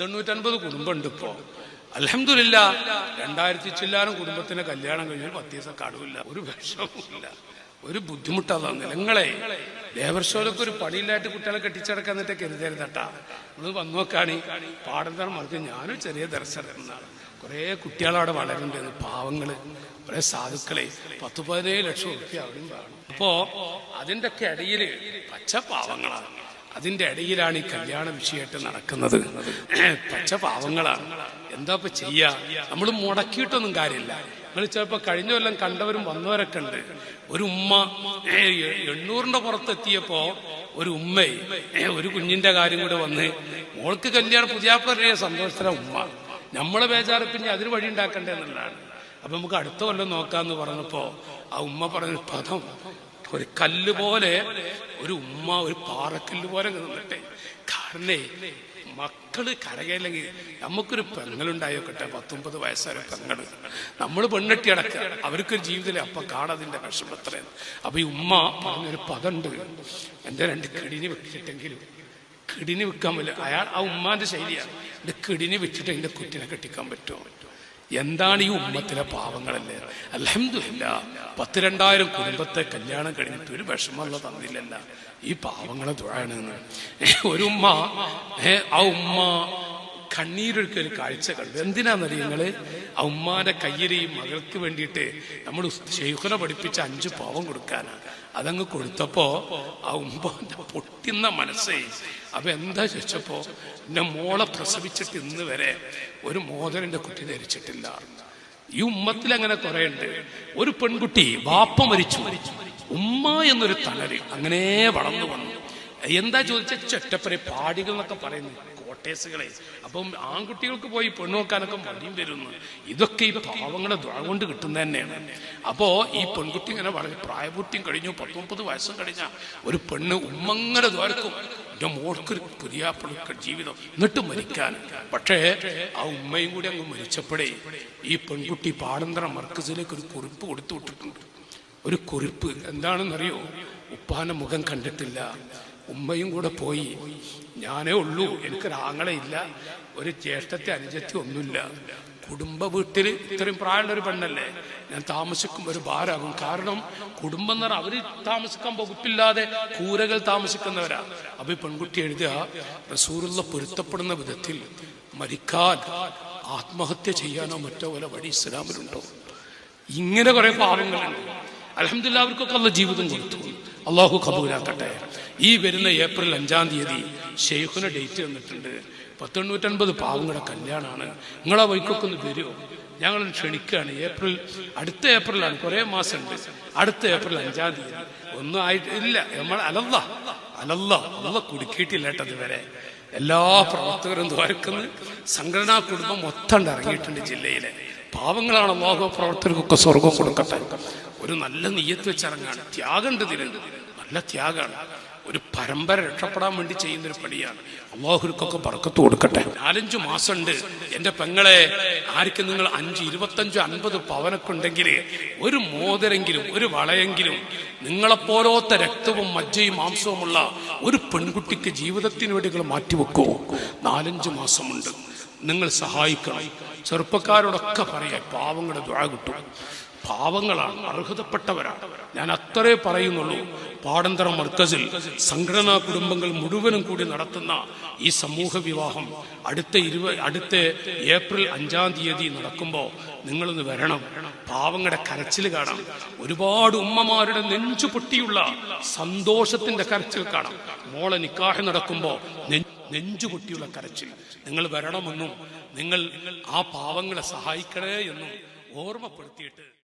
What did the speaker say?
തൊണ്ണൂറ്റൻപത് കുടുംബമുണ്ട് ഇപ്പോ. അലഹമില്ല രണ്ടായിരത്തി ചില്ലാനും കുടുംബത്തിന്റെ കല്യാണം കഴിഞ്ഞാൽ പത്ത് ദിവസം കടവില്ല. ഒരു വിഷമവുമില്ല ഒരു ബുദ്ധിമുട്ടാ നിലങ്ങളെ ഷോയിലൊക്കെ ഒരു പണിയില്ലായിട്ട് കുട്ടികളെ കെട്ടിച്ചടക്കാൻ എന്നിട്ട് കരുതരുതട്ടാ നമ്മൾ വന്നു നോക്കാണി. പാടന്താണ് മറിച്ച് ഞാനും ചെറിയ ദർശനം എന്നാണ് കുറെ കുട്ടികളവിടെ വളരുന്നുണ്ട് പാവങ്ങൾ. കുറെ സാധുക്കളെ. പത്ത് പതിനേഴ് ലക്ഷം റുപ്യ അവിടെയും അപ്പോ അതിന്റെ ഒക്കെ ഇടയിൽ പച്ച പാവങ്ങളാണ്. അതിന്റെ ഇടയിലാണ് ഈ കല്യാണ വിഷയമായിട്ട് നടക്കുന്നത്. പച്ച പാവങ്ങളാണ്. എന്താ ഇപ്പൊ ചെയ്യാ? നമ്മൾ മുടക്കിയിട്ടൊന്നും കാര്യമില്ല. നിങ്ങൾ ചിലപ്പോ കഴിഞ്ഞ കൊല്ലം കണ്ടവരും വന്നവരൊക്കെ ഉണ്ട്. ഒരു ഉമ്മ എണ്ണൂറിന്റെ പുറത്തെത്തിയപ്പോ ഒരു ഉമ്മ ഒരു കുഞ്ഞിന്റെ കാര്യം കൂടെ വന്ന് മോൾക്ക് കല്യാണം പുതിയാപ്പറിയ സന്തോഷത്തില ഉമ്മ. നമ്മളെ ബേജാറ് പിന്നെ അതിന് വഴി ഉണ്ടാക്കണ്ടേ എന്നുള്ളതാണ്. അപ്പൊ നമുക്ക് അടുത്ത കൊല്ലം നോക്കാന്ന് പറഞ്ഞപ്പോ ആ ഉമ്മ പറഞ്ഞ പദം ഒരു കല്ല് പോലെ ഒരു ഉമ്മ ഒരു പാറക്കല്ല് പോലെ നിന്നിട്ടെ. കാരണേ മക്കൾ കരകയില്ലെങ്കിൽ നമുക്കൊരു പെങ്ങളുണ്ടായോക്കട്ടെ പത്തൊമ്പത് വയസ്സായ പെങ്ങൾ. നമ്മൾ പെണ്ണെട്ടി അടക്കുക അവർക്കൊരു ജീവിതത്തിലെ അപ്പൊ കാണതിന്റെ വിഷമത്ര അപ്പൊ ഈ ഉമ്മ പറഞ്ഞൊരു പദമുണ്ട് എന്റെ രണ്ട് കിടിനി വെച്ചിട്ടെങ്കിലും കിടിനി വെക്കാൻ പറ്റില്ല. അയാൾ ആ ഉമ്മാന്റെ ശൈലിയാണ് എന്റെ കിടിനി വെച്ചിട്ട് എന്റെ കുട്ടിനെ കെട്ടിക്കാൻ പറ്റുമോ? എന്താണ് ഈ ഉമ്മത്തിലെ പാവങ്ങളല്ലേ? അലഹമില്ല പത്ത് രണ്ടായിരം കുടുംബത്തെ കല്യാണം കഴിഞ്ഞിട്ട് ഒരു വിഷമമുള്ള തന്നില്ലല്ല. ഈ പാവങ്ങളെ തുഴയാണ് ഒരു ഉമ്മ ഏ, ആ ഉമ്മ കണ്ണീരൊഴുക്കിയ ഒരു കാഴ്ച കണ്ടു. എന്തിനാന്നറിയ നിങ്ങൾ? ആ ഉമ്മാന്റെ കയ്യിൽ ഈ മകൾക്ക് വേണ്ടിയിട്ട് നമ്മൾ ഷെയ്ഖുനെ പഠിപ്പിച്ച അഞ്ച് പാവം കൊടുക്കാനാ. അതങ്ങ് കൊടുത്തപ്പോ ആ ഉമ്മ പൊട്ടുന്ന മനസ്സേ. അപ്പൊ എന്താ ചോദിച്ചപ്പോ എന്റെ മോളെ പ്രസവിച്ചിട്ട് ഇന്ന് വരെ ഒരു മോദനന്റെ കുട്ടി ധരിച്ചിട്ടില്ല. ഈ ഉമ്മത്തിൽ അങ്ങനെ കുറെ ഉണ്ട് ഒരു പെൺകുട്ടി വാപ്പ മരിച്ചു. ഉമ്മ എന്നൊരു തലര് അങ്ങനെ വളർന്നു വന്നു. എന്താ ചോദിച്ച? ചെറ്റപ്പരെ പാടികൾ എന്നൊക്കെ പറയുന്നു കോട്ടേസുകളെ അപ്പം ആൺകുട്ടികൾക്ക് പോയി പെണ്ണു നോക്കാനൊക്കെ മടിയും വരുന്നു. ഇതൊക്കെ ഈ പാവങ്ങളെ ദ്വാ കൊണ്ട് കിട്ടുന്ന തന്നെയാണ്. അപ്പോ ഈ പെൺകുട്ടി ഇങ്ങനെ വളരെ പ്രായപൂർത്തിയും കഴിഞ്ഞു പത്ത് മുപ്പത് വയസ്സും കഴിഞ്ഞ ഒരു പെണ്ണ് ഉമ്മങ്ങനെ ദ്വാരക്കും എന്റെ മോൾക്കൊരു പുതിയ ജീവിതം എന്നിട്ട് മരിക്കാൻ. പക്ഷേ ആ ഉമ്മയും കൂടി അങ്ങ് മരിച്ചപ്പോഴേ ഈ പെൺകുട്ടി പാടന്തര മർക്കസിലേക്ക് ഒരു കുറിപ്പ് കൊടുത്തു വിട്ടിട്ടുണ്ട്. ഒരു കുറിപ്പ് എന്താണെന്നറിയോ? ഉപ്പാന മുഖം കണ്ടിട്ടില്ല. ഉമ്മയും കൂടെ പോയി. ഞാനേ ഉള്ളൂ. എനിക്കൊരാങ്ങളെ ഇല്ല. ഒരു ജ്യേഷ്ഠത്തെ അനുജത്തി ഒന്നുമില്ല. കുടുംബ വീട്ടിൽ ഇത്രയും പ്രായമുള്ള ഒരു പെണ്ണല്ലേ? ഞാൻ താമസിക്കും ഒരു ഭാരമാകും. കാരണം കുടുംബം എന്ന് പറഞ്ഞാൽ അവർ താമസിക്കാൻ വകുപ്പില്ലാതെ കൂരകൾ താമസിക്കുന്നവരാ. അപ്പൊ പെൺകുട്ടി എഴുതുക റസൂറുള്ള പൊരുത്തപ്പെടുന്ന വിധത്തിൽ മരിക്കാൻ ആത്മഹത്യ ചെയ്യാനോ മറ്റോ വല്ല വഴി ഇസ്ലാമിലുണ്ടോ? ഇങ്ങനെ കുറെ പാവങ്ങളുണ്ട് അലഹമില്ല അവർക്കൊക്കെ ഉള്ള ജീവിതം കൊടുത്തു. അള്ളാഹു കബൂലാക്കട്ടെ. ഈ വരുന്ന ഏപ്രിൽ അഞ്ചാം തീയതി ഷെയ്ഖിന് ഡേറ്റ് തന്നിട്ടുണ്ട്. പത്തൊണ്ണൂറ്റൻപത് പാവങ്ങളുടെ കല്യാണമാണ്. നിങ്ങളെ വൈക്കൊക്കെ ഒന്ന് വരുമോ ഞങ്ങൾ ക്ഷണിക്കുകയാണ്. ഏപ്രിൽ അടുത്ത ഏപ്രിലാണ്. കുറെ മാസമുണ്ട്. അടുത്ത ഏപ്രിൽ അഞ്ചാം തീയതി. ഒന്നും ആയിട്ട് ഇല്ല. നമ്മൾ അലല്ല. അലല്ല. അല്ല കുടുക്കിയിട്ടില്ല കേട്ടോ ഇതുവരെ. എല്ലാ പ്രവർത്തകരും ദ്വാരക്കുന്ന. സംഘടനാ കുടുംബം മൊത്തം ഇറങ്ങിയിട്ടുണ്ട് ജില്ലയിലെ. പാവങ്ങളാണ് ലോക പ്രവർത്തകർക്കൊക്കെ സ്വർഗം കൊടുക്കട്ടെ. ഒരു നല്ല നീയത്ത് വെച്ചിറങ്ങാണ്. ത്യാഗമുണ്ട് ഇതിന് നല്ല ത്യാഗമാണ് ഒരു പരമ്പര രക്ഷപ്പെടാൻ വേണ്ടി ചെയ്യുന്ന ഒരു പണിയാണ്. അള്ളാഹുർക്കൊക്കെ പറക്കത്ത് കൊടുക്കട്ടെ. നാലഞ്ചു മാസമുണ്ട്. എന്റെ പെങ്ങളെ ആർക്കും നിങ്ങൾ അഞ്ച് ഇരുപത്തഞ്ച് അൻപത് പവനൊക്കെ ഉണ്ടെങ്കിൽ ഒരു മോതിരെങ്കിലും ഒരു വളയെങ്കിലും നിങ്ങളെപ്പോലത്തെ രക്തവും മജ്ജയും മാംസവുമുള്ള ഒരു പെൺകുട്ടിക്ക് ജീവിതത്തിന് വേണ്ടി നിങ്ങൾ മാറ്റിവെക്കോ. നാലഞ്ച് മാസമുണ്ട്. നിങ്ങൾ സഹായിക്കണം. ചെറുപ്പക്കാരോടൊക്കെ പറയാം പാവങ്ങളുടെ ദ്വാ കിട്ടും. പാവങ്ങളാണ് അർഹതപ്പെട്ടവരാണ്. ഞാൻ അത്രേ പറയുന്നുള്ളൂ. പാടന്തറ മർക്കസിൽ സംഘടനാ കുടുംബങ്ങൾ മുഴുവനും കൂടി നടത്തുന്ന ഈ സമൂഹ വിവാഹം അടുത്ത ഇരുപ അടുത്ത ഏപ്രിൽ അഞ്ചാം തീയതി നടക്കുമ്പോൾ നിങ്ങളൊന്ന് വരണം. പാവങ്ങളുടെ കരച്ചിൽ കാണാം. ഒരുപാട് ഉമ്മമാരുടെ നെഞ്ചു പൊട്ടിയുള്ള സന്തോഷത്തിന്റെ കരച്ചിൽ കാണാം. മോളെ നിക്കാഹ് നടക്കുമ്പോൾ നെഞ്ചു പൊട്ടിയുള്ള കരച്ചിൽ. നിങ്ങൾ വരണമെന്നും നിങ്ങൾ ആ പാവങ്ങളെ സഹായിക്കണേ എന്നും ഓർമ്മപ്പെടുത്തിയിട്ട്